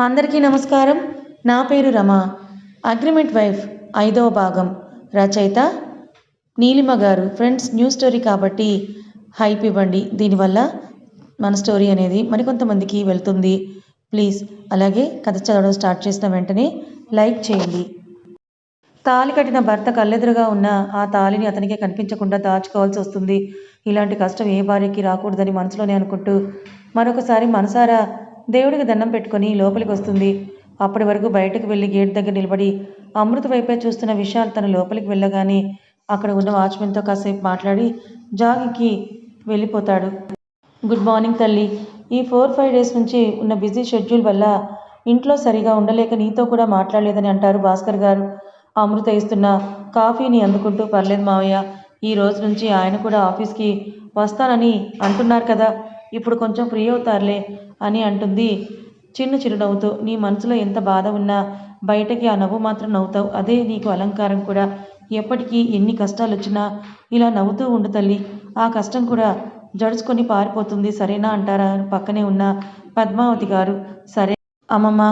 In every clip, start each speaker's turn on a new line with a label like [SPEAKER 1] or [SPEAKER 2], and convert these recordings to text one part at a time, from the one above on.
[SPEAKER 1] అందరికీ నమస్కారం. నా పేరు రమ. అగ్రిమెంట్ వైఫ్ ఐదవ భాగం. రచయిత నీలిమ గారు. ఫ్రెండ్స్ న్యూ స్టోరీ కాబట్టి హైప్ ఇవ్వండి. దీనివల్ల మన స్టోరీ అనేది మరికొంతమందికి వెళ్తుంది. ప్లీజ్ అలాగే కథ చదవడం స్టార్ట్ చేసిన వెంటనే లైక్ చేయండి. తాళి కట్టిన భర్త కళ్ళెదురుగా ఉన్న ఆ తాళిని అతనికి కనిపించకుండా దాచుకోవాల్సి వస్తుంది. ఇలాంటి కష్టం ఏ భార్యకి రాకూడదని మనసులోనే అనుకుంటూ మరొకసారి మనసారా దేవుడికి దండం పెట్టుకొని లోపలికి వస్తుంది. అప్పటి వరకు బయటకు వెళ్ళి గేట్ దగ్గర నిలబడి అమృత వైపే చూస్తున్న విశాల్ తన లోపలికి వెళ్ళగానే అక్కడ ఉన్న వాచ్మెన్తో కాసేపు మాట్లాడి జాగింగ్కి వెళ్ళిపోతాడు. గుడ్ మార్నింగ్ తల్లి. ఈ ఫోర్ ఫైవ్ డేస్ నుంచి ఉన్న బిజీ షెడ్యూల్ వల్ల ఇంట్లో సరిగా ఉండలేక నీతో కూడా మాట్లాడలేదని అంటారు భాస్కర్ గారు. అమృత ఇస్తున్న కాఫీని అందుకుంటూ పర్లేదు మావయ్య ఈ రోజు నుంచి ఆయన కూడా ఆఫీస్కి వస్తానని అంటున్నారు కదా. ఇప్పుడు కొంచెం ఫ్రీ అవుతారులే. అని అంటుంది. చిన్న చిరునవ్వుతో నీ మనసులో ఎంత బాధ ఉన్నా బయటకి ఆ నవ్వు మాత్రం నవ్వుతావు. అదే నీకు అలంకారం కూడా. ఎప్పటికీ ఎన్ని కష్టాలు వచ్చినా ఇలా నవ్వుతూ ఉండు తల్లి. ఆ కష్టం కూడా జడుచుకొని పారిపోతుంది. సరేనా అంటారా? పక్కనే ఉన్న పద్మావతి గారు సరే అమ్మమ్మ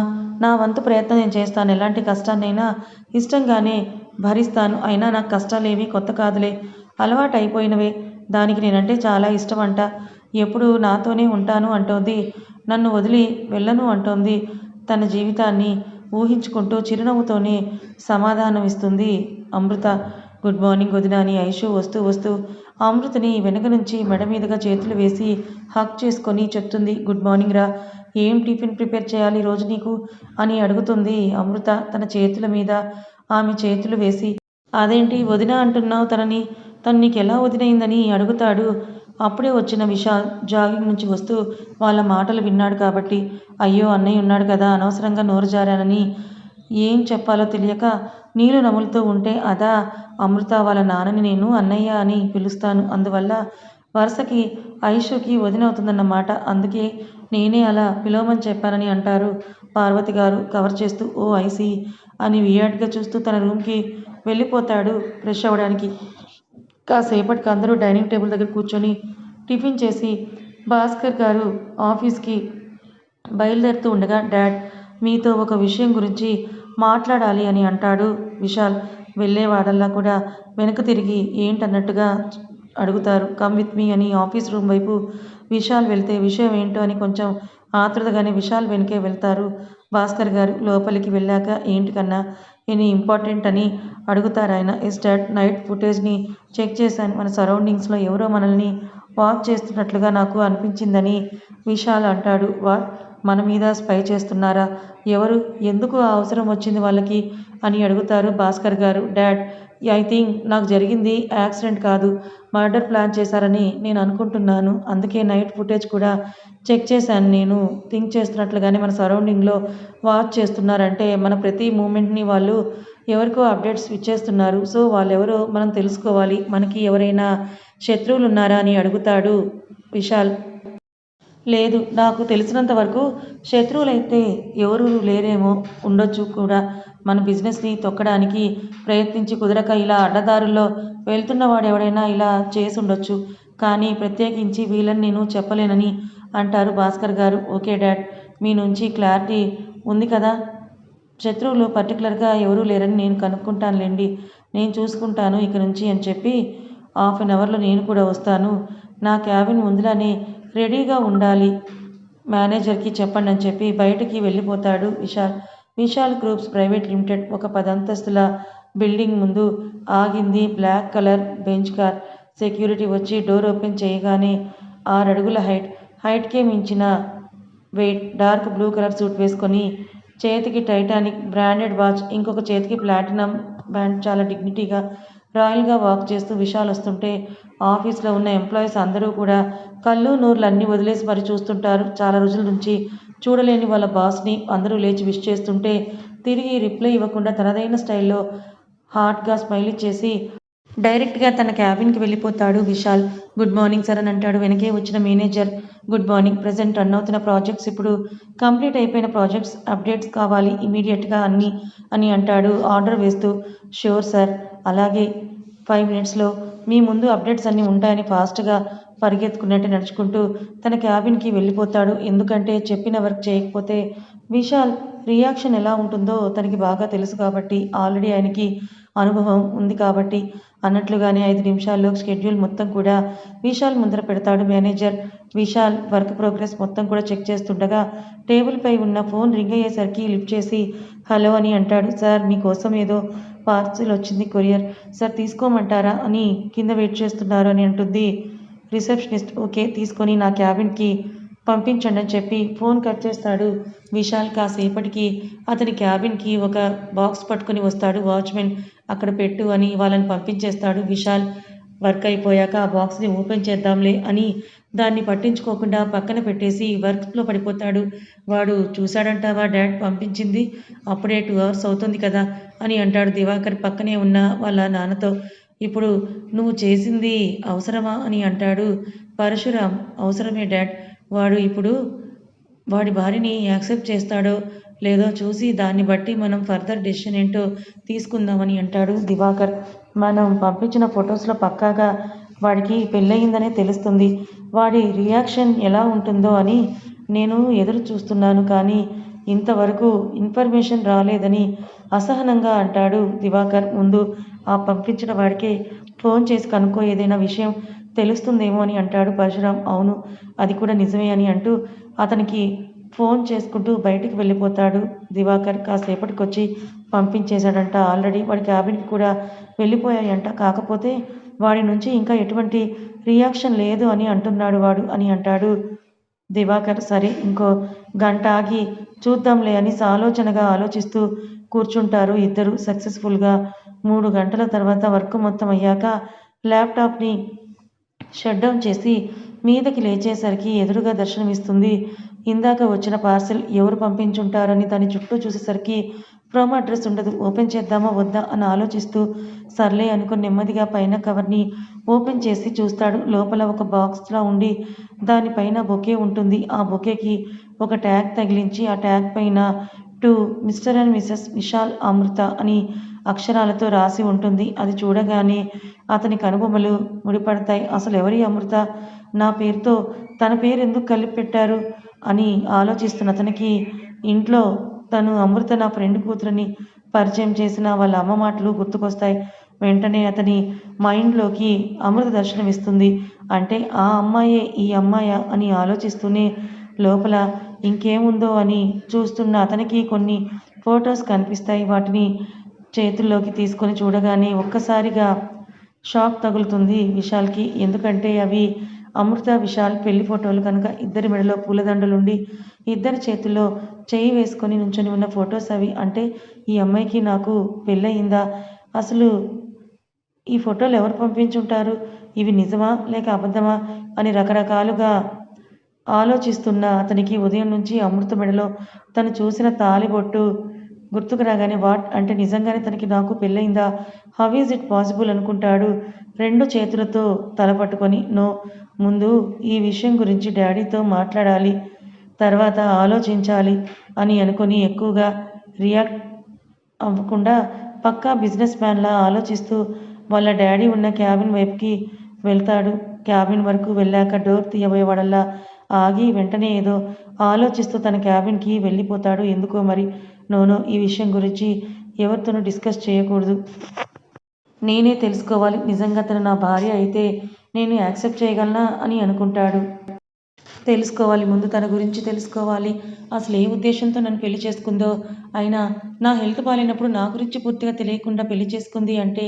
[SPEAKER 1] నా వంతు ప్రయత్నం నేను చేస్తాను. ఎలాంటి కష్టాన్నైనా ఇష్టంగానే భరిస్తాను. అయినా నాకు కష్టాలేవి కొత్త కాదులే. అలవాటు అయిపోయినవే దానికి నేనంటే చాలా ఇష్టం అంట ఎప్పుడు నాతోనే ఉంటాను అంటోంది నన్ను వదిలి వెళ్ళను అంటోంది. తన జీవితాన్ని ఊహించుకుంటూ చిరునవ్వుతోనే సమాధానం ఇస్తుంది అమృత. గుడ్ మార్నింగ్ వదిన అని ఐషు వస్తూ వస్తూ అమృతని వెనక నుంచి మెడ మీదుగా చేతులు వేసి హక్ చేసుకొని చెప్తుంది. గుడ్ మార్నింగ్ రా. ఏం టిఫిన్ ప్రిపేర్ చేయాలి రోజు నీకు? అని అడుగుతుంది అమృత తన చేతుల మీద. ఆమె చేతులు వేసి అదేంటి వదిన అంటున్నావు తనని? తను నీకు ఎలా వదినైందని? అడుగుతాడు అప్పుడే వచ్చిన విశాల్ జాగింగ్ నుంచి వస్తూ వాళ్ళ మాటలు విన్నాడు కాబట్టి అయ్యో అన్నయ్య ఉన్నాడు కదా అనవసరంగా నోరు జారానని ఏం చెప్పాలో తెలియక నీళ్ళు నములుతూ ఉంటే అదా అమృత వాళ్ళ నాన్నని నేను అన్నయ్య అని పిలుస్తాను. అందువల్ల వరుసకి ఐషుకి వదినవుతుందన్నమాట. అందుకే నేనే అలా పిలవమని చెప్పానని అంటారు పార్వతి గారు కవర్ చేస్తూ. ఓ ఐసీ అని వియాడ్గా చూస్తూ తన రూమ్కి వెళ్ళిపోతాడు ఫ్రెష్ అవ్వడానికి. కాసేపటికి అందరూ డైనింగ్ టేబుల్ దగ్గర కూర్చొని టిఫిన్ చేసి భాస్కర్ గారు ఆఫీస్కి బయలుదేరుతూ ఉండగా డాడ్ మీతో ఒక విషయం గురించి మాట్లాడాలి అని అంటాడు విశాల్. వెళ్ళేవాడల్లా కూడా వెనక తిరిగి ఏంటన్నట్టుగా అడుగుతారు. కమ్ విత్ మీ అని ఆఫీస్ రూమ్ వైపు విశాల్ వెళ్తే విషయం ఏంటో అని కొంచెం ఆతృతగానే విశాల్ వెనకే వెళ్తారు భాస్కర్ గారు. లోపలికి వెళ్ళాక ఏంటి కన్నా ఎనీ ఇంపార్టెంట్ అని అడుగుతారు ఆయన. ఎస్ డాడ్ నైట్ ఫుటేజ్ని చెక్ చేశాను. మన సరౌండింగ్స్లో ఎవరో మనల్ని వాచ్ చేస్తున్నట్లుగా నాకు అనిపించిందని విశాల్ అంటాడు. వా మన మీద స్పై చేస్తున్నారా? ఎవరు? ఎందుకు ఆ అవసరం వచ్చింది వాళ్ళకి? అని అడుగుతారు భాస్కర్ గారు. డాడ్ ఐ థింక్ నాకు జరిగింది యాక్సిడెంట్ కాదు. మర్డర్ ప్లాన్ చేశారని నేను అనుకుంటున్నాను. అందుకే నైట్ ఫుటేజ్ కూడా చెక్ చేశాను నేను. థింక్ చేస్తున్నట్లుగానే మన సరౌండింగ్లో వాచ్ చేస్తున్నారంటే మన ప్రతి మూమెంట్ని వాళ్ళు ఎవరికో అప్డేట్స్ ఇచ్చేస్తున్నారు. సో వాళ్ళెవరో మనం తెలుసుకోవాలి. మనకి ఎవరైనా శత్రువులు ఉన్నారా అని అడుగుతాడు విశాల్. లేదు నాకు తెలిసినంత వరకు శత్రువులైతే ఎవరు లేరేమో ఉండొచ్చు కూడా. మన బిజినెస్ని తొక్కడానికి ప్రయత్నించి కుదరక ఇలా అడ్డదారుల్లో వెళ్తున్నవాడు ఎవడైనా ఇలా చేసి ఉండొచ్చు కానీ ప్రత్యేకించి వీళ్ళని నేను చెప్పలేనని అంటారు భాస్కర్ గారు. ఓకే డాడ్ మీ నుంచి క్లారిటీ ఉంది కదా? శత్రువులు పర్టికులర్గా ఎవరూ లేరని నేను కనుక్కుంటానులేండి. నేను చూసుకుంటాను ఇక నుంచి అని చెప్పి హాఫ్ అన్ అవర్లో నేను కూడా వస్తాను. నా క్యాబిన్ ముందులానే రెడీగా ఉండాలి. మేనేజర్కి చెప్పండి అని చెప్పి బయటికి వెళ్ళిపోతాడు Vishal. Vishal groups private limited ఒక పదంతస్తుల బిల్డింగ్ ముందు ఆగింది black colour benz car. Security వచ్చి డోర్ ఓపెన్ చేయగానే ఆరు అడుగుల హైట్. హైట్కే మించిన weight. Dark blue colour suit వేసుకొని చేతికి టైటానిక్ బ్రాండెడ్ వాచ్ ఇంకొక చేతికి ప్లాటినం బ్యాండ్. చాలా డిగ్నిటీగా రాయల్గా వాక్ చేస్తూ విశాల్ వస్తుంటే ఆఫీస్లో ఉన్న ఎంప్లాయీస్ అందరూ కూడా కళ్ళు నూర్లు అన్నీ వదిలేసి మరి చూస్తుంటారు. చాలా రోజుల నుంచి చూడలేని వాళ్ళ బాస్ని అందరూ లేచి విష్ చేస్తుంటే తిరిగి రిప్లై ఇవ్వకుండా తనదైన స్టైల్లో హాట్గా స్మైల్ ఇచ్చేసి డైరెక్ట్గా తన క్యాబిన్కి వెళ్ళిపోతాడు విశాల్. గుడ్ మార్నింగ్ సార్ అని అంటాడు. వెనకే వచ్చిన manager good morning present run అవుతున్న ప్రాజెక్ట్స్ ఇప్పుడు కంప్లీట్ అయిపోయిన ప్రాజెక్ట్స్ అప్డేట్స్ కావాలి ఇమీడియట్గా అన్నీ అని అంటాడు. ఆర్డర్ వేస్తూ షూర్ సార్ అలాగే ఫైవ్ మినిట్స్లో మీ ముందు అప్డేట్స్ అన్నీ ఉంటాయని ఫాస్ట్గా పరిగెత్తుకున్నట్టు నడుచుకుంటూ తన క్యాబిన్కి వెళ్ళిపోతాడు. ఎందుకంటే చెప్పిన వర్క్ చేయకపోతే విశాల్ రియాక్షన్ ఎలా ఉంటుందో తనకి బాగా తెలుసు కాబట్టి ఆల్రెడీ ఆయనకి అనుభవం ఉంది కాబట్టి అన్నట్లుగానే ఐదు నిమిషాల్లో షెడ్యూల్ మొత్తం కూడా విశాల్ ముందర పెడతాడు మేనేజర్ విశాల్ వర్క్ ప్రోగ్రెస్ మొత్తం కూడా చెక్ చేస్తుండగా టేబుల్పై ఉన్న ఫోన్ రింగ్ అయ్యేసరికి లిఫ్ట్ చేసి హలో అని అంటాడు. సార్ మీకోసం ఏదో పార్సిల్ వచ్చింది కొరియర్. సార్ తీసుకోమంటారా? అని కింద వెయిట్ చేస్తున్నారు అని అంటుంది రిసెప్షనిస్ట్. ఓకే తీసుకొని నా క్యాబిన్కి పంపించండి అని చెప్పి ఫోన్ కట్ చేస్తాడు విశాల్. కాసేపటికి అతని క్యాబిన్కి ఒక బాక్స్ పట్టుకొని వస్తాడు వాచ్మెన్ అక్కడ పెట్టు అని వాళ్ళని పంపించేస్తాడు విశాల్. వర్క్ అయిపోయాక ఆ బాక్స్ని ఓపెన్ చేద్దాంలే అని దాన్ని పట్టించుకోకుండా పక్కన పెట్టేసి వర్క్లో పడిపోతాడు. వాడు చూశాడంటావా డాడ్ పంపించింది. అప్పుడే టూ అవర్స్ అవుతుంది కదా అని అంటాడు దివాకర్ పక్కనే ఉన్న వాళ్ళ నాన్నతో. ఇప్పుడు నువ్వు చేసింది అవసరమా? అని అంటాడు. పరశురాం అవసరమే డాడ్. వాడు ఇప్పుడు వాడి భార్యని యాక్సెప్ట్ చేస్తాడో లేదో చూసి దాన్ని బట్టి మనం ఫర్దర్ డెసిషన్ ఏంటో తీసుకుందామని అంటాడు దివాకర్. మనం పంపించిన ఫొటోస్లో పక్కాగా వాడికి పెళ్ళయిందనే తెలుస్తుంది. వాడి రియాక్షన్ ఎలా ఉంటుందో అని నేను ఎదురు చూస్తున్నాను కానీ ఇంతవరకు ఇన్ఫర్మేషన్ రాలేదని అసహనంగా అంటాడు దివాకర్. ముందు ఆ పంపించిన వాడికే ఫోన్ చేసి కనుక్కో ఏదైనా విషయం తెలుస్తుందేమో అని అంటాడు పరశురాం. అవును అది కూడా నిజమే అని అంటూ అతనికి ఫోన్ చేసుకుంటూ బయటికి వెళ్ళిపోతాడు దివాకర్. కాసేపటికి వచ్చి పంపించేశాడంట. ఆల్రెడీ వాడి క్యాబిన్కి కూడా వెళ్ళిపోయాయంట. కాకపోతే వాడి నుంచి ఇంకా ఎటువంటి రియాక్షన్ లేదు అని అంటున్నాడు వాడు అని అంటాడు దివాకర్. సరే ఇంకో గంట ఆగి చూద్దాంలే అని ఆలోచనగా ఆలోచిస్తూ కూర్చుంటారు ఇద్దరు సక్సెస్ఫుల్గా మూడు గంటల తర్వాత వర్క్ మొత్తం అయ్యాక ల్యాప్టాప్ని షట్ డౌన్ చేసి మీదకి లేచేసరికి ఎదురుగా దర్శనమిస్తుంది. ఇందాక వచ్చిన పార్సిల్ ఎవరు పంపించుంటారని దాని చుట్టూ చూసేసరికి ప్రోమో అడ్రస్ ఉండదు. ఓపెన్ చేద్దామా వద్దా అని ఆలోచిస్తూ సర్లే అనుకుని నెమ్మదిగా పైన కవర్ని ఓపెన్ చేసి చూస్తాడు. లోపల ఒక బాక్స్లా ఉండి దానిపైన బొకే ఉంటుంది. ఆ బొకేకి ఒక ట్యాగ్ తగిలించి ఆ ట్యాగ్ పైన to mister and missus Vishal Amrutha అని అక్షరాలతో రాసి ఉంటుంది. అది చూడగానే అతని కనుబొమ్మలు ముడిపడతాయి. అసలు ఎవరి అమృత? నా పేరుతో తన పేరు ఎందుకు కలిపి పెట్టారు అని ఆలోచిస్తున్న అతనికి ఇంట్లో తను అమృత నా ఫ్రెండ్ కూతురని పరిచయం చేసిన వాళ్ళ అమ్మ మాటలు గుర్తుకొస్తాయి. వెంటనే అతని మైండ్లోకి అమృత దర్శనమిస్తుంది అంటే ఆ అమ్మాయే ఈ అమ్మాయ అని ఆలోచిస్తూనే లోపల ఇంకేముందో అని చూస్తున్న అతనికి కొన్ని ఫొటోస్ కనిపిస్తాయి. వాటిని చేతుల్లోకి తీసుకొని చూడగానే ఒక్కసారిగా షాక్ తగులుతుంది విశాల్కి. ఎందుకంటే అవి అమృత విశాల్ పెళ్ళి ఫోటోలు కనుక ఇద్దరి మెడలో పూలదండలుండి ఇద్దరి చేతుల్లో చేయి వేసుకొని నుంచొని ఉన్న ఫొటోస్ అవి. అంటే ఈ అమ్మాయికి నాకు పెళ్ళయిందా? అసలు ఈ ఫోటోలు ఎవరు పంపించుంటారు? ఇవి నిజమా లేక అబద్ధమా అని రకరకాలుగా ఆలోచిస్తున్న అతనికి ఉదయం నుంచి అమృత మెడలో తను చూసిన తాలిబొట్టు గుర్తుకు రాగానే వాట్ అంటే నిజంగానే తనకి నాకు పెళ్ళయిందా? హౌ ఈజ్ ఇట్ పాసిబుల్ అనుకుంటాడు. రెండు చేతులతో తల పట్టుకొని నో ముందు ఈ విషయం గురించి డాడీతో మాట్లాడాలి తర్వాత ఆలోచించాలి అని అనుకొని ఎక్కువగా రియాక్ట్ అవ్వకుండా పక్కా బిజినెస్ మ్యాన్లా ఆలోచిస్తూ వాళ్ళ డాడీ ఉన్న క్యాబిన్ వైపుకి వెళ్తాడు. క్యాబిన్ వరకు వెళ్ళాక డోర్ తీయబోయేవాడల్లా ఆగి వెంటనే ఏదో ఆలోచిస్తూ తన క్యాబిన్కి వెళ్ళిపోతాడు. ఎందుకో మరి? నోనో ఈ విషయం గురించి ఎవరితోనూ డిస్కస్ చేయకూడదు. నేనే తెలుసుకోవాలి. నిజంగా తను నా భార్య అయితే నేను యాక్సెప్ట్ చేయగలనా అని అనుకుంటాడు. తెలుసుకోవాలి. ముందు తన గురించి తెలుసుకోవాలి. అసలు ఏ ఉద్దేశంతో నన్ను పెళ్ళి చేసుకుందో? అయినా నా హెల్త్ బాగాలేనప్పుడు నా గురించి పూర్తిగా తెలియకుండా పెళ్ళి చేసుకుంది అంటే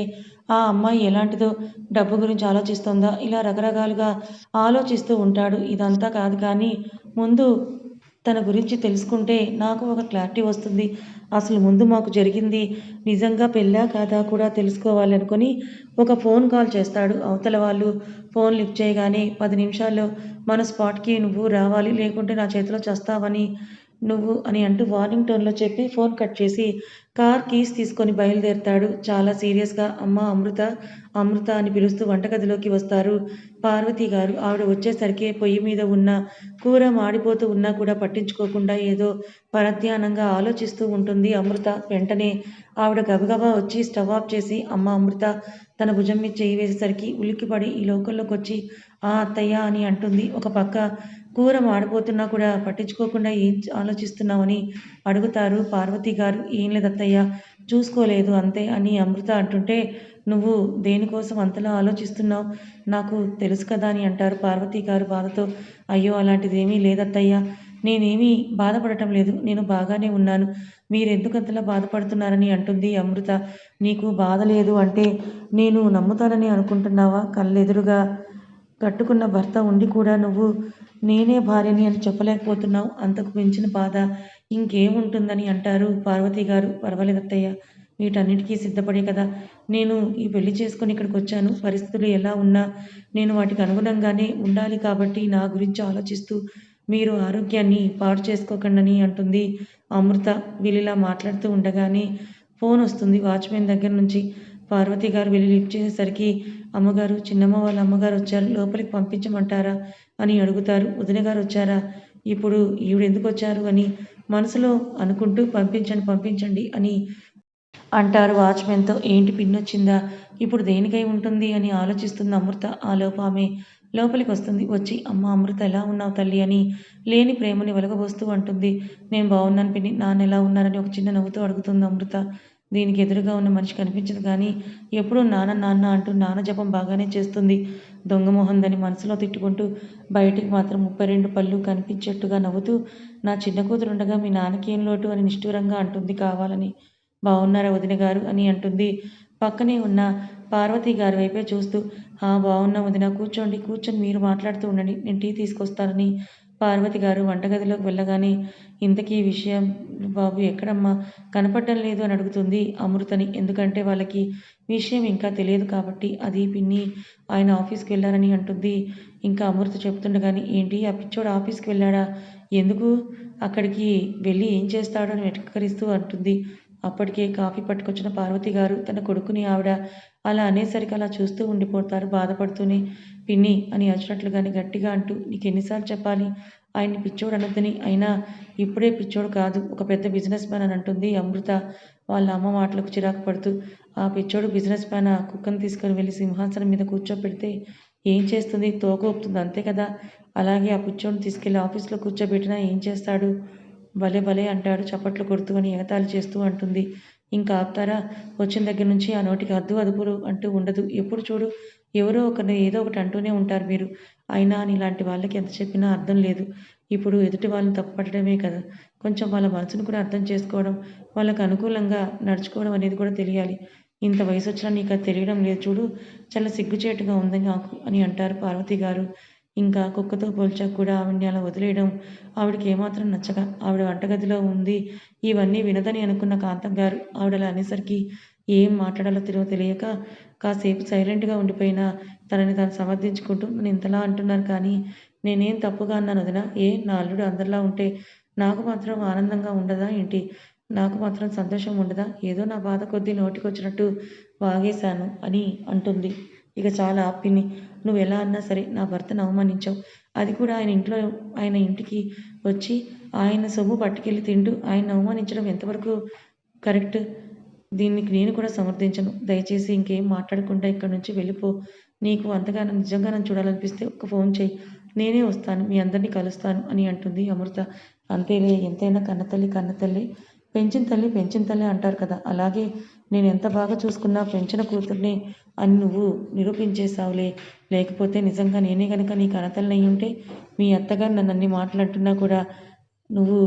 [SPEAKER 1] ఆ అమ్మాయి ఎలాంటిదో డబ్బు గురించి ఆలోచిస్తుందా? ఇలా రకరకాలుగా ఆలోచిస్తూ ఉంటాడు. ఇదంతా కాదు కానీ ముందు తన గురించి తెలుసుకుంటే నాకు ఒక క్లారిటీ వస్తుంది. అసలు ముందు మాకు జరిగింది నిజంగా పెళ్ళా కాదా కూడా తెలుసుకోవాలనుకొని ఒక ఫోన్ కాల్ చేస్తాడు అవతల వాళ్ళు. ఫోన్ లిఫ్ట్ చేయగానే పది నిమిషాల్లో మన స్పాట్కి నువ్వు రావాలి లేకుంటే నా చేతిలో చేస్తావని నువ్వు అని అంటూ వార్నింగ్ టోన్లో చెప్పి ఫోన్ కట్ చేసి కార్ కీస్ తీసుకొని బయలుదేరుతాడు. చాలా సీరియస్గా అమ్మ అమృత అమృత అని పిలుస్తూ వంటగదిలోకి వస్తారు. పార్వతి గారు ఆవిడ వచ్చేసరికి పొయ్యి మీద ఉన్న కూర మాడిపోతూ ఉన్నా కూడా పట్టించుకోకుండా ఏదో పరధ్యానంగా ఆలోచిస్తూ ఉంటుంది అమృత. వెంటనే ఆవిడ గబగబా వచ్చి స్టవ్ ఆఫ్ చేసి అమ్మ అమృత తన భుజం మీద చేయి వేసేసరికి ఉలిక్కిపడి ఈ లోకల్లోకి వచ్చి ఆ అత్తయ్య అని అంటుంది. ఒక పక్క కూర మాడిపోతున్నా కూడా పట్టించుకోకుండా ఏం ఆలోచిస్తున్నామని అడుగుతారు పార్వతి గారు. ఏం లేదు అత్తయ్య చూసుకోలేదు అంతే అని అమృత అంటుంటే నువ్వు దేనికోసం అంతలా ఆలోచిస్తున్నావు? నాకు తెలుసు కదా అని అంటారు పార్వతి గారు బాధతో. అయ్యో అలాంటిదేమీ లేదత్తయ్యా. నేనేమీ బాధపడటం లేదు. నేను బాగానే ఉన్నాను. మీరెందుకు అంతలా బాధపడుతున్నారని అంటుంది అమృత. నీకు బాధ లేదు అంటే నేను నమ్ముతానని అనుకుంటున్నావా? కళ్ళెదురుగా కట్టుకున్న భర్త ఉండి కూడా నువ్వు నేనే భార్యని అని చెప్పలేకపోతున్నావు. అంతకు మించిన బాధ ఇంకేముంటుందని అంటారు పార్వతి గారు. పర్వాలేదత్తయ్య వీటన్నిటికీ సిద్ధపడే కదా. నేను ఈ పెళ్ళి చేసుకుని ఇక్కడికి వచ్చాను. పరిస్థితులు ఎలా ఉన్నా నేను వాటికి అనుగుణంగానే ఉండాలి కాబట్టి నా గురించి ఆలోచిస్తూ మీరు ఆరోగ్యాన్ని పాడు చేసుకోకండి అంటుంది అమృత. వీళ్ళిలా మాట్లాడుతూ ఉండగానే ఫోన్ వస్తుంది వాచ్మెన్ దగ్గర నుంచి. పార్వతి గారు వెళ్ళి లిఫ్ట్ చేసేసరికి అమ్మగారు చిన్నమ్మ వాళ్ళ అమ్మగారు వచ్చారు లోపలికి పంపించమంటారా? అని అడుగుతారు. వదిన గారు వచ్చారా? ఇప్పుడు ఈవిడ ఎందుకు వచ్చారు? అని మనసులో అనుకుంటూ పంపించండి పంపించండి అని అంటారు వాచ్మెన్తో. ఏంటి పిన్ వచ్చిందా ఇప్పుడు దేనికై ఉంటుంది అని ఆలోచిస్తుంది అమృత. ఆ లోపు ఆమె లోపలికి వస్తుంది. వచ్చి అమ్మ అమృత ఎలా ఉన్నావు తల్లి? అని లేని ప్రేమని వెలగబోస్తూ అంటుంది. నేను బాగున్నాను పిన్ని. నాన్న ఎలా ఉన్నారని ఒక చిన్న నవ్వుతూ అడుగుతుంది అమృత. దీనికి ఎదురుగా ఉన్న మనిషి కనిపించదు కానీ ఎప్పుడూ నాన్న నాన్న అంటూ నాన్న జపం బాగానే చేస్తుంది. దొంగమోహందని మనసులో తిట్టుకుంటూ బయటికి మాత్రం ముప్పై రెండు పళ్ళు కనిపించేట్టుగా నవ్వుతూ నా చిన్న కూతురు ఉండగా మీ నాన్నకి ఏం లోటు అని నిష్ఠూరంగా అంటుంది కావాలని. బాగున్నారా వదిన గారు అని అంటుంది. పక్కనే ఉన్న పార్వతి గారి వైపే చూస్తూ ఆ బాగున్నా వదిన కూర్చోండి కూర్చొని మీరు మాట్లాడుతూ ఉండండి నేను టీ తీసుకొస్తానని. పార్వతి గారు వంటగదిలోకి వెళ్ళగానే ఇంతకీ విషయం బాబు ఎక్కడమ్మా? కనపడటం లేదు అని అడుగుతుంది అమృతని. ఎందుకంటే వాళ్ళకి విషయం ఇంకా తెలియదు కాబట్టి అది పిన్ని ఆయన ఆఫీస్కి వెళ్ళారని అంటుంది. ఇంకా అమృత చెప్తుండగానే ఏంటి ఆ పిచ్చోడు ఆఫీస్కి వెళ్ళాడా? ఎందుకు? అక్కడికి వెళ్ళి ఏం చేస్తాడో? అని వెటకరిస్తూ అంటుంది. అప్పటికే కాఫీ పట్టుకొచ్చిన పార్వతి గారు తన కొడుకుని ఆవిడ అలా అనేసరికి అలా చూస్తూ ఉండిపోతారు బాధపడుతూనే. పిన్ని అని అచ్చినట్లుగానే గట్టిగా అంటూ నీకు ఎన్నిసార్లు చెప్పాలి? ఆయన్ని పిచ్చోడు అనొద్దని. అయినా ఇప్పుడే పిచ్చోడు కాదు ఒక పెద్ద బిజినెస్ మ్యాన్ అని అంటుంది అమృత. వాళ్ళ అమ్మ మాటలకు చిరాకు పడుతూ ఆ పిచ్చోడు బిజినెస్ పైన ఆ కుక్కను తీసుకొని వెళ్ళి సింహాసనం మీద కూర్చోపెడితే ఏం చేస్తుంది? తోకూపుతుంది అంతే కదా? అలాగే ఆ పిచ్చోడిని తీసుకెళ్ళి ఆఫీస్లో కూర్చోబెట్టినా ఏం చేస్తాడు? భలే భలే అంటాడు చప్పట్లు కొడుతూ అని ఎగతాళి చేస్తూ అంటుంది. ఇంకా ఆపుతారా? వచ్చిన దగ్గర నుంచి ఆ నోటికి అద్దు అదుపులు అంటూ ఉండదు. ఎప్పుడు చూడు ఎవరో ఒకరిని ఏదో ఒకటి అంటూనే ఉంటారు మీరు. అయినా అని ఇలాంటి వాళ్ళకి ఎంత చెప్పినా అర్థం లేదు. ఇప్పుడు ఎదుటి వాళ్ళని తప్పుపట్టడమే కదా. కొంచెం వాళ్ళ మనసును కూడా అర్థం చేసుకోవడం వాళ్ళకు అనుకూలంగా నడుచుకోవడం అనేది కూడా తెలియాలి. ఇంత వయసు వచ్చినా నీకు అది తెలియడం లేదు. చూడు చాలా సిగ్గుచేటుగా ఉంది నాకు అని అంటారు పార్వతి గారు. ఇంకా కుక్కతో పోల్చాక కూడా ఆవిడ్ని అలా వదిలేయడం ఆవిడకి ఏమాత్రం నచ్చక ఆవిడ వంటగదిలో ఉంది. ఇవన్నీ వినదని అనుకున్న కాంతం గారు ఆవిడ అలా అనేసరికి ఏం మాట్లాడాలో తెలియ తెలియక కాసేపు సైలెంట్గా ఉండిపోయినా తనని తాను సమర్థించుకుంటూ నేను ఇంతలా అంటున్నాను కానీ నేనేం తప్పుగా అన్నాను వదిన? ఏ నా అల్లుడు అందరిలా ఉంటే నాకు మాత్రం ఆనందంగా ఉండదా ఏంటి? నాకు మాత్రం సంతోషం ఉండదా? ఏదో నా బాధ కొద్దీ నోటికొచ్చినట్టు వాగేశాను అని అంటుంది. ఇక చాలా పిన్ని నువ్వు ఎలా అన్నా సరే నా భర్తను అవమానించావు. అది కూడా ఆయన ఇంట్లో ఆయన ఇంటికి వచ్చి ఆయన సొమ్ము పట్టుకెళ్ళి తింటూ ఆయన అవమానించడం ఎంతవరకు కరెక్ట్? దీనికి నేను కూడా సమర్థించను. దయచేసి ఇంకేం మాట్లాడకుండా ఇక్కడ నుంచి వెళ్ళిపో. నీకు అంతగానో నిజంగా నన్ను చూడాలనిపిస్తే ఒక ఫోన్ చేయి. నేనే వస్తాను మీ అందరినీ కలుస్తాను అని అంటుంది అమృత. అంతేలే ఎంతైనా కన్నతల్లి కన్నతల్లి. పెంచిన తల్లి పెంచిన తల్లి అంటారు కదా. అలాగే నేను ఎంత బాగా చూసుకున్నా పెంచిన కూతుర్ని అని నువ్వు నిరూపించేశావులే. లేకపోతే నిజంగా నేనే కనుక నీ నీకు అయి ఉంటే మీ అత్తగారు నన్ను అన్ని మాట్లాడుతున్నా కూడా నువ్వు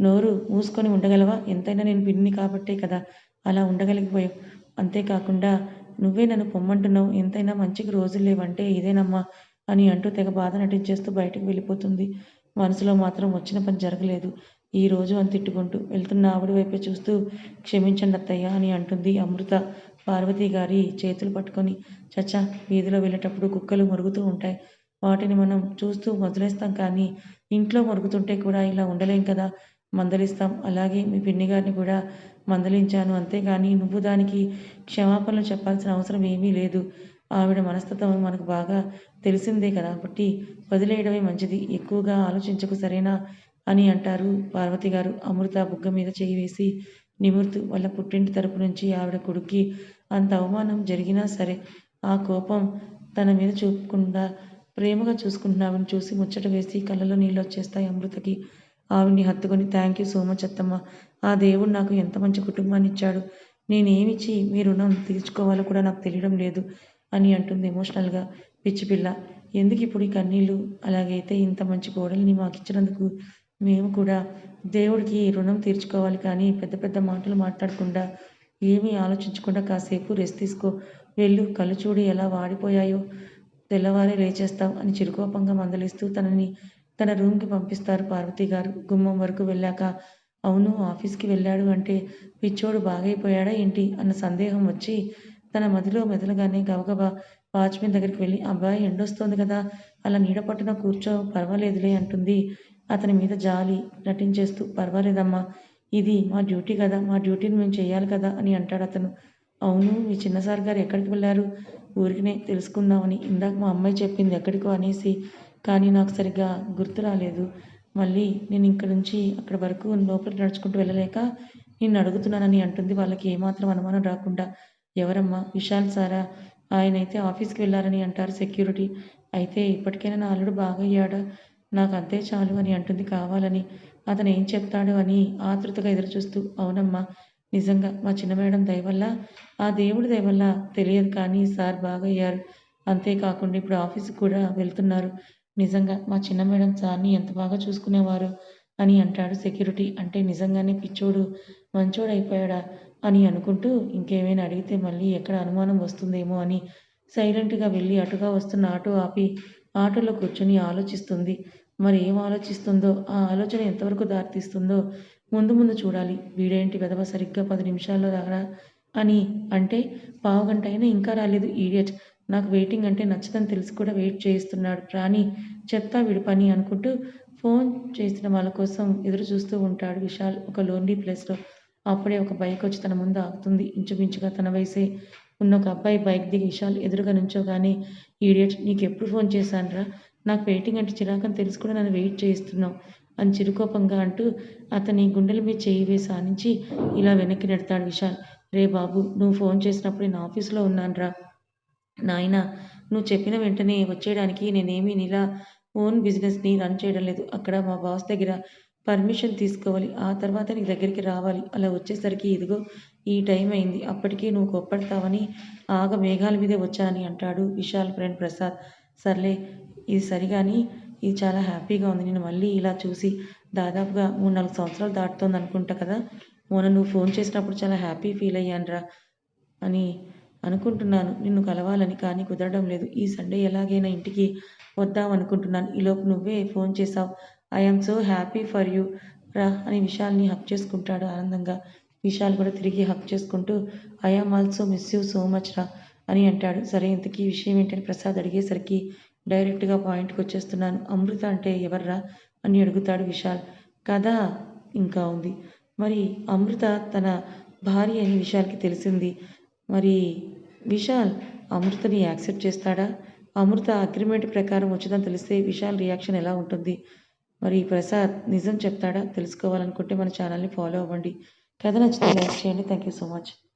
[SPEAKER 1] నోరు మూసుకొని ఉండగలవా? ఎంతైనా నేను పిన్ని కాబట్టే కదా. అలా ఉండగలిగిపోయావు. అంతేకాకుండా నువ్వే నన్ను పొమ్మంటున్నావు. ఎంతైనా మంచికి రోజులు లేవంటే ఇదేనమ్మా. అని అంటూ తెగ బాధ నటించేస్తూ బయటకు వెళ్ళిపోతుంది. మనసులో మాత్రం వచ్చిన పని జరగలేదు. ఈ రోజు అని తిట్టుకుంటూ వెళ్తున్న ఆవిడ వైపే చూస్తూ క్షమించండి అత్తయ్య అని అంటుంది అమృత. పార్వతి గారి చేతులు పట్టుకొని చచ్చా వీధిలో వెళ్ళేటప్పుడు కుక్కలు మరుగుతూ ఉంటాయి. వాటిని మనం చూస్తూ వదిలేస్తాం కానీ ఇంట్లో మరుగుతుంటే కూడా ఇలా ఉండలేం కదా. మందలిస్తాం. అలాగే మీ పిన్ని గారిని కూడా మందలించాను అంతేగాని నువ్వు దానికి క్షమాపణలు చెప్పాల్సిన అవసరం ఏమీ లేదు. ఆవిడ మనస్తత్వం మనకు బాగా తెలిసిందే కదా. కాబట్టి వదిలేయడమే మంచిది. ఎక్కువగా ఆలోచించకు సరేనా అని అంటారు పార్వతి గారు. అమృత బుగ్గ మీద చేయి వేసి నిమురుతూ వాళ్ళ పుట్టింటి తరపు నుంచి ఆవిడ కొడుక్కి అంత అవమానం జరిగినా సరే ఆ కోపం తన మీద చూపకుండా ప్రేమగా చూసుకుంటున్న ఆవిడని చూసి ముచ్చట వేసి కళ్ళలో నీళ్ళు వచ్చేస్తాయి అమృతకి. ఆవిడ్ని హత్తుకొని థ్యాంక్ యూ సో మచ్ అత్తమ్మ. ఆ దేవుడు నాకు ఎంత మంచి కుటుంబాన్ని ఇచ్చాడు. నేనేమిచ్చి మీ రుణం తీర్చుకోవాలో కూడా నాకు తెలియడం లేదు. అని అంటుంది ఎమోషనల్గా. పిచ్చి పిల్ల ఎందుకు ఇప్పుడు ఈ కన్నీళ్ళు? అలాగైతే ఇంత మంచి కోడల్ని మాకు ఇచ్చినందుకు మేము కూడా దేవుడికి రుణం తీర్చుకోవాలి కానీ పెద్ద పెద్ద మాటలు మాట్లాడకుండా ఏమీ ఆలోచించకుండా కాసేపు రెస్ట్ తీసుకో. వెళ్ళు కళ్ళు చూడు ఎలా వాడిపోయాయో. తెల్లవారే లేచేస్తాం అని చిరుకోపంగా మందలిస్తూ తనని తన రూమ్కి పంపిస్తారు పార్వతి గారు. గుమ్మం వరకు వెళ్ళాక అవును ఆఫీస్కి వెళ్ళాడు అంటే పిచ్చోడు బాగైపోయాడా ఏంటి? అన్న సందేహం వచ్చి తన మదిలో మెదలగానే గబగబా వాచ్మెన్ దగ్గరికి వెళ్ళి అబ్బాయి ఎండొస్తోంది కదా అలా నీడ పట్టున కూర్చో పర్వాలేదులే అంటుంది. అతని మీద జాలి నటించేస్తూ పర్వాలేదమ్మా ఇది మా డ్యూటీ కదా మా డ్యూటీని మేము చేయాలి కదా అని అంటాడు అతను. అవును మీ చిన్నసారి గారు ఎక్కడికి వెళ్ళారు? ఊరికినే తెలుసుకుందామని ఇందాక మా అమ్మాయి చెప్పింది ఎక్కడికో అనేసి. కానీ నాకు సరిగ్గా గుర్తు రాలేదు. మళ్ళీ నేను ఇక్కడ నుంచి అక్కడ వరకు లోపలికి నడుచుకుంటూ వెళ్ళలేక నిన్ను అడుగుతున్నానని అంటుంది. వాళ్ళకి ఏమాత్రం అనుమానం రాకుండా ఎవరమ్మా? విశాల్ సారా? ఆయనైతే ఆఫీస్కి వెళ్ళారని అంటారు సెక్యూరిటీ. అయితే ఇప్పటికైనా నా అల్లుడు బాగయ్యాడా? నాకు అంతే చాలు అని అంటుంది కావాలని. అతను ఏం చెప్తాడు అని ఆతృతగా ఎదురుచూస్తూ అవునమ్మా నిజంగా మా చిన్న మేడం దయవల్ల ఆ దేవుడి దయవల్ల తెలియదు కానీ సార్ బాగయ్యారు. అంతేకాకుండా ఇప్పుడు ఆఫీస్కి కూడా వెళ్తున్నారు. నిజంగా మా చిన్న మేడం సార్ని ఎంత బాగా చూసుకునేవారు అని అంటాడు సెక్యూరిటీ. అంటే నిజంగానే పిచ్చోడు మంచోడు అయిపోయాడా అని అనుకుంటూ ఇంకేమైనా అడిగితే మళ్ళీ ఎక్కడ అనుమానం వస్తుందేమో అని సైలెంట్గా వెళ్ళి అటుగా వస్తున్న ఆటో ఆపి ఆటోలో కూర్చొని ఆలోచిస్తుంది. మరి ఏం ఆలోచిస్తుందో ఆ ఆలోచన ఎంతవరకు దారితీస్తుందో ముందు ముందు చూడాలి. వీడేంటి వెధవ సరిగ్గా పది నిమిషాల్లో రారా అని అంటే పావుగంట అయినా ఇంకా రాలేదు ఈడియట్. నాకు వెయిటింగ్ అంటే నచ్చదని తెలిసి కూడా వెయిట్ చేయిస్తున్నాడు. రాని చెప్తా వీడి పని అనుకుంటూ ఫోన్ చేసిన వాళ్ళ కోసం ఎదురు చూస్తూ ఉంటాడు విశాల్ ఒక లోన్లీ ప్లేస్లో. అప్పుడే ఒక బైక్ వచ్చి తన ముందు ఆగుతుంది. ఇంచుమించుగా తన వయసే ఉన్న ఒక అబ్బాయి బైక్ దిగి విశాల్ ఎదురుగా నుంచోగానే ఈడియట్ నీకు ఎప్పుడు ఫోన్ చేశానురా? నాకు వెయిటింగ్ అంటే చిరాకని తెలుసుకుని కూడా నన్ను వెయిట్ చేయిస్తున్నావు అని చిరుకోపంగా అంటూ అతని గుండెల మీద చేయి వేసి ఆనించి ఇలా వెనక్కి నెడతాడు విశాల్. రే బాబు నువ్వు ఫోన్ చేసినప్పుడు నేను ఆఫీస్లో ఉన్నానురా. నాయనా నువ్వు చెప్పిన వెంటనే వచ్చేయడానికి నేనేమీ నీలా ఓన్ బిజినెస్ని రన్ చేయడం లేదు. అక్కడ మా బాస్ దగ్గర పర్మిషన్ తీసుకోవాలి. ఆ తర్వాత నీ దగ్గరికి రావాలి. అలా వచ్చేసరికి ఇదిగో ఈ టైం అయింది. అప్పటికి నువ్వు కొప్పడతావని ఆగ మేఘాల మీదే వచ్చాని అంటాడు విశాల్ ఫ్రెండ్ ప్రసాద్. సర్లే ఇది సరిగాని ఇది చాలా హ్యాపీగా ఉంది. నేను మళ్ళీ ఇలా చూసి దాదాపుగా మూడు నాలుగు సంవత్సరాలు దాటుతోంది అనుకుంటా కదా? మొన్న నువ్వు ఫోన్ చేసినప్పుడు చాలా హ్యాపీ ఫీల్ అయ్యానురా అని అనుకుంటున్నాను. నిన్ను కలవాలని కానీ కుదరడం లేదు. ఈ సండే ఎలాగైనా ఇంటికి వద్దాం అనుకుంటున్నాను. ఈలోపు నువ్వే ఫోన్ చేసావు I'm so happy for you రా అని విశాల్ని హక్ చేసుకుంటాడు ఆనందంగా. విశాల్ కూడా తిరిగి హక్ చేసుకుంటూ I'm also miss you so much రా అని అంటాడు. సరే ఇంతకీ విషయం ఏంటని ప్రసాద్ అడిగేసరికి డైరెక్ట్గా పాయింట్కి వచ్చేస్తున్నాను. అమృత అంటే ఎవర్రా అని అడుగుతాడు విశాల్. కథ ఇంకా ఉంది. మరి అమృత తన భార్య అని విశాల్కి తెలిసింది. మరి విశాల్ అమృతని యాక్సెప్ట్ చేస్తాడా? అమృత అగ్రిమెంట్ ప్రకారం వచ్చిందని తెలిస్తే విశాల్ రియాక్షన్ ఎలా ఉంటుంది? మరి ఈ ప్రసాద్ నిజం చెప్తాడా? తెలుసుకోవాలనుకుంటే మన ఛానల్ని ఫాలో అవ్వండి. కథ నచ్చితే లైక్ చేయండి. Thank you so much.